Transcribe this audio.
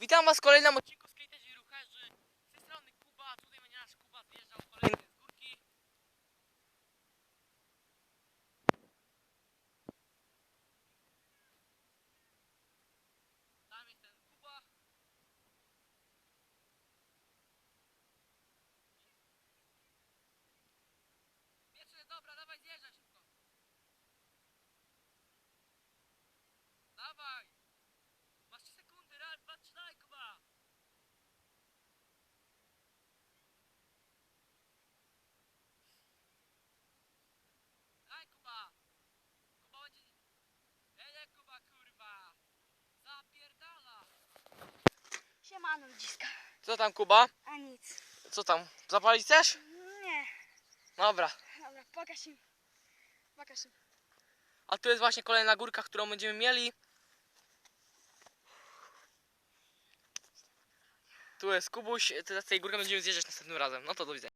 Witam was w kolejnym odcinku Co tam Kuba? A nic. Co tam? Zapalić chcesz? Nie. Dobra. Dobra, pokaż im. Pokaż im. A tu jest właśnie kolejna górka, którą będziemy mieli. Tu jest Kubuś, z tej górki będziemy zjeżdżać następnym razem. No to do widzenia.